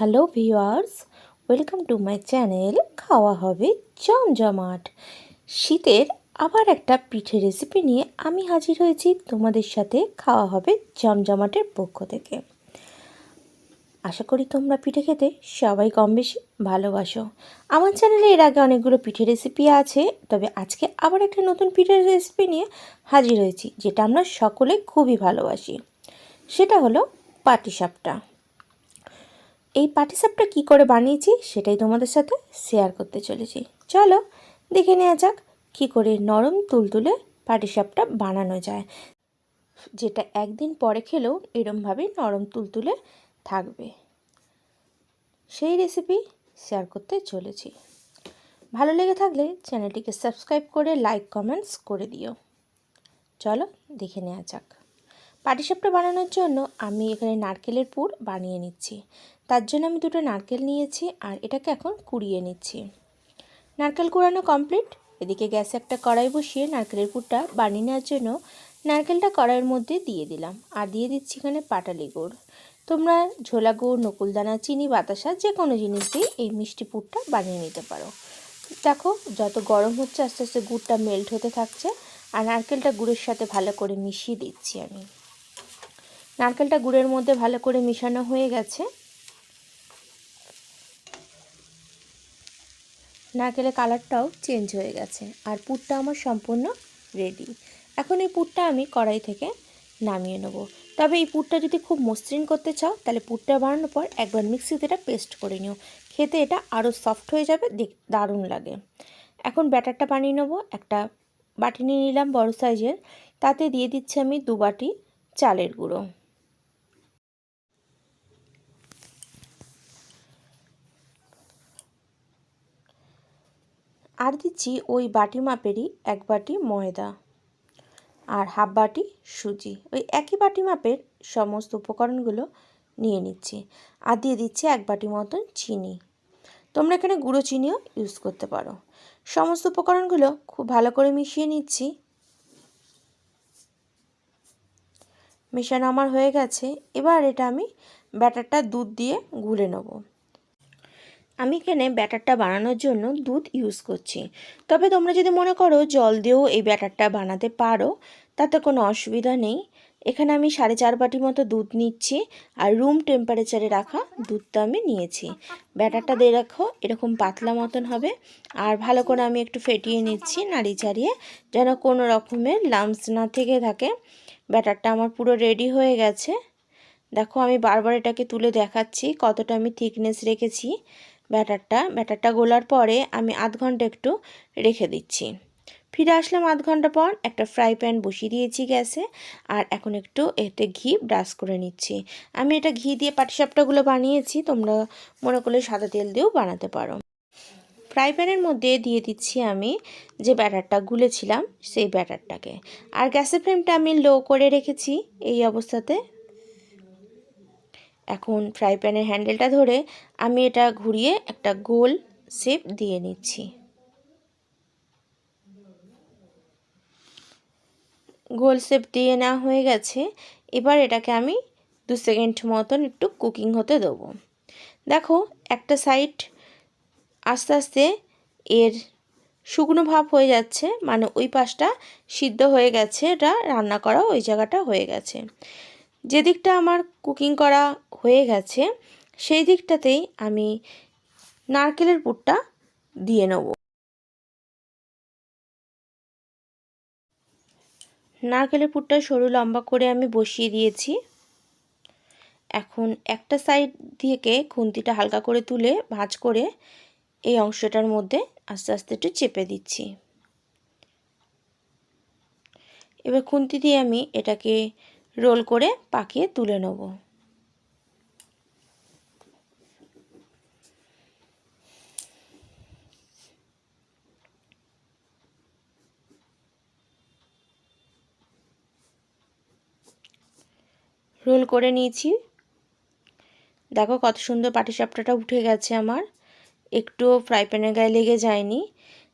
Hello viewers, welcome to my channel খাওয়া হবে জমজমাট। শীতের আবার একটা পিঠে রেসিপি নিয়ে আমি হাজির হয়েছি তোমাদের সাথে খাওয়া হবে জমজমাটের পক্ষ থেকে। আশা করি তোমরা পিঠে খেতে সবাই কম বেশি ভালোবাসো। আমার চ্যানেলে এর আগে অনেকগুলো পিঠে রেসিপি আছে, তবে আজকে আবার একটা নতুন পিঠের রেসিপি নিয়ে হাজির হয়েছি, যেটা আমরা সকলে খুবই ভালোবাসি। সেটা হলো পাটিসাপটা। এই পাটিসাপটা কি করে বানিয়েছি সেটাই তোমাদের সাথে শেয়ার করতে চলেছি। চলো, দেখে নেওয়া যাক কী করে নরম তুলতুলে পাটিসাপটা বানানো যায়। যেটা একদিন পরে খেলেও এরমভাবেই নরম তুলতুলে থাকবে। সেই রেসিপি শেয়ার করতে চলেছি। ভালো লেগে থাকলে চ্যানেলটিকে সাবস্ক্রাইব করে লাইক কমেন্টস করে দিও। চলো, দেখে নেওয়া যাক। পাটিসাপটা বানানোর জন্য আমি এখানে নারকেলের পুর বানিয়ে নিচ্ছি। তার জন্য আমি দুটো নারকেল নিয়েছি আর এটাকে এখন কুড়িয়ে নিচ্ছি। নারকেল কুড়ানো কমপ্লিট। এদিকে গ্যাসে একটা কড়াই বসিয়ে নারকেলের পুরটা বানিয়ে নেওয়ার জন্য নারকেলটা কড়াইয়ের মধ্যে দিয়ে দিলাম। আর দিয়ে দিচ্ছি এখানে পাটালি গুড়। তোমরা ঝোলা গুড়, নকুলদানা, চিনি, বাতাসা যে কোনো জিনিস দিয়ে এই মিষ্টি পুরটা বানিয়ে নিতে পারো। দেখো, যত গরম হচ্ছে আস্তে আস্তে গুড়টা মেল্ট হতে থাকছে। আর নারকেলটা গুড়ের সাথে ভালো করে মিশিয়ে দিচ্ছি আমি। নারকেলটা গুড়ের মধ্যে ভালো করে মিশানো হয়ে গেছে। নারকেলের কালারটাও চেঞ্জ হয়ে গেছে আর পুরটা আমার সম্পূর্ণ রেডি। এখন এই পুরটা আমি কড়াই থেকে নামিয়ে নেব। তবে এই পুরটা যদি খুব মসৃণ করতে চাও, তাহলে পুরটা বানানোর পর একবার মিক্সিতে এটা পেস্ট করে নিও। খেতে এটা আরও সফট হয়ে যাবে, দেখ দারুণ লাগে। এখন ব্যাটারটা বানিয়ে নেব, একটা বাটি নিয়ে নিলাম বড় সাইজের। তাতে দিয়ে দিচ্ছি আমি দু বাটি চালের গুঁড়ো। আর দিচ্ছি ওই বাটি মাপেরই এক বাটি ময়দা আর হাফ বাটি সুজি। ওই একই বাটি মাপের সমস্ত উপকরণগুলো নিয়ে নিচ্ছি আর দিয়ে দিচ্ছি এক বাটি মতন চিনি। তোমরা এখানে গুঁড়ো চিনিও ইউজ করতে পারো। সমস্ত উপকরণগুলো খুব ভালো করে মিশিয়ে নিচ্ছি। মেশানো আমার হয়ে গেছে। এবার এটা আমি ব্যাটারটা দুধ দিয়ে গুলে নেব। আমি এখানে ব্যাটারটা বানানোর জন্য দুধ ইউজ করছি। তবে তোমরা যদি মনে করো জল দিয়েও এই ব্যাটারটা বানাতে পারো, তাতে কোনো অসুবিধা নেই। এখানে আমি সাড়ে চার বাটি মতো দুধ নিচ্ছি আর রুম টেম্পারেচারে রাখা দুধটা আমি নিয়েছি। ব্যাটারটা দিয়ে রাখো, এরকম পাতলা মতন হবে। আর ভালো করে আমি একটু ফেটিয়ে নিচ্ছি নাড়ি চাড়িয়ে, যেন কোনো রকমের লামস না থেকে থাকে। ব্যাটারটা আমার পুরো রেডি হয়ে গেছে। দেখো আমি বারবার এটাকে তুলে দেখাচ্ছি কতটা আমি থিকনেস রেখেছি। ব্যাটারটা ব্যাটারটা গোলার পরে আমি আধ ঘণ্টা একটু রেখে দিচ্ছি। ফিরে আসলাম আধ ঘণ্টা পর, একটা ফ্রাই প্যান বসিয়ে দিয়েছি গ্যাসে আর এখন একটু এতে ঘি ব্রাশ করে নিচ্ছি। আমি এটা ঘি দিয়ে পাটিসাপটাগুলো বানিয়েছি, তোমরা মনে করলে সাদা তেল দিয়েও বানাতে পারো। ফ্রাই প্যানের মধ্যে দিয়ে দিচ্ছি আমি যে ব্যাটারটা গুলেছিলাম, সেই ব্যাটারটাকে। আর গ্যাসের ফ্লেমটা আমি লো করে রেখেছি এই অবস্থাতে। এখন ফ্রাই প্যানের হ্যান্ডেলটা ধরে আমি এটা ঘুরিয়ে একটা গোল শেপ দিয়ে নিচ্ছি। গোল শেপ দিয়ে নেওয়া হয়ে গেছে। এবার এটাকে আমি দু সেকেন্ড মতন একটু কুকিং হতে দেবো। দেখো একটা সাইড আস্তে আস্তে এর শুকনো ভাব হয়ে যাচ্ছে মানে ওই পাশটা সিদ্ধ হয়ে গেছে, এটা রান্না করা ওই জায়গাটা হয়ে গেছে। যে দিকটা আমার কুকিং করা হয়ে গেছে, সেই দিকটাতেই আমি নারকেলের পুরটা দিয়ে নেব। নারকেলের পুরটা সরু লম্বা করে আমি বসিয়ে দিয়েছি। এখন একটা সাইড থেকে খুন্তিটা হালকা করে তুলে ভাঁজ করে এই অংশটার মধ্যে আস্তে আস্তে একটু চেপে দিচ্ছি। এবার খুন্তি দিয়ে আমি এটাকে রোল করে পাকিয়ে তুলে নেব। রোল করে নিয়েছি। দেখো কত সুন্দর পাটিসাপটাটা উঠে গেছে আমার। একটুও ফ্রাই প্যানের গায়ে লেগে যায়নি।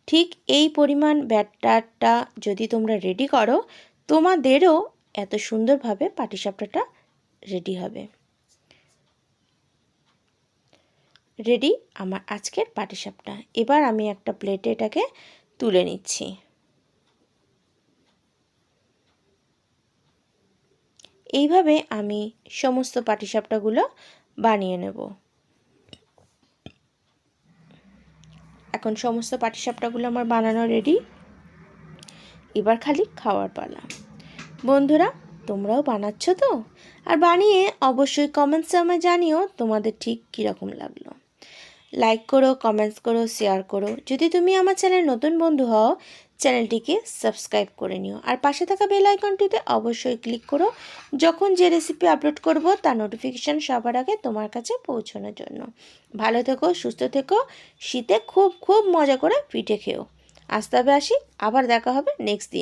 ঠিক এই পরিমাণ ব্যাটারটা যদি তোমরা রেডি করো, তোমাদেরও এত সুন্দরভাবে পাটিসাপটাটা রেডি হবে। রেডি আমার আজকের পাটিসাপটা। এবার আমি একটা প্লেটে এটাকে তুলে নিচ্ছি। এইভাবে আমি সমস্ত পাটিসাপটাগুলো বানিয়ে নেব। এখন সমস্ত পাটিসাপটাগুলো আমার বানানো রেডি এবার খালি খাওয়ার পালা। বন্ধুরা, তোমরাও বানাচ্ছ তো? আর বানিয়ে অবশ্যই কমেন্টসে আমায় জানিও তোমাদের ঠিক কীরকম লাগল। লাইক করো কমেন্টস করো শেয়ার করো। যদি তুমি আমার চ্যানেল নতুন বন্ধু হও চ্যানেলটিকে সাবস্ক্রাইব করে নিও। আর পাশে থাকা বেল আইকনটিতে অবশ্যই ক্লিক করো। যখন যে রেসিপি আপলোড করব, তার নোটিফিকেশান সবার আগে তোমার কাছে পৌঁছানোর জন্য। ভালো থেকো, সুস্থ থেকো, শীতে খুব খুব মজা করে পিঠে খেও। আসতে হবে আসি, আবার দেখা হবে নেক্সট দিন।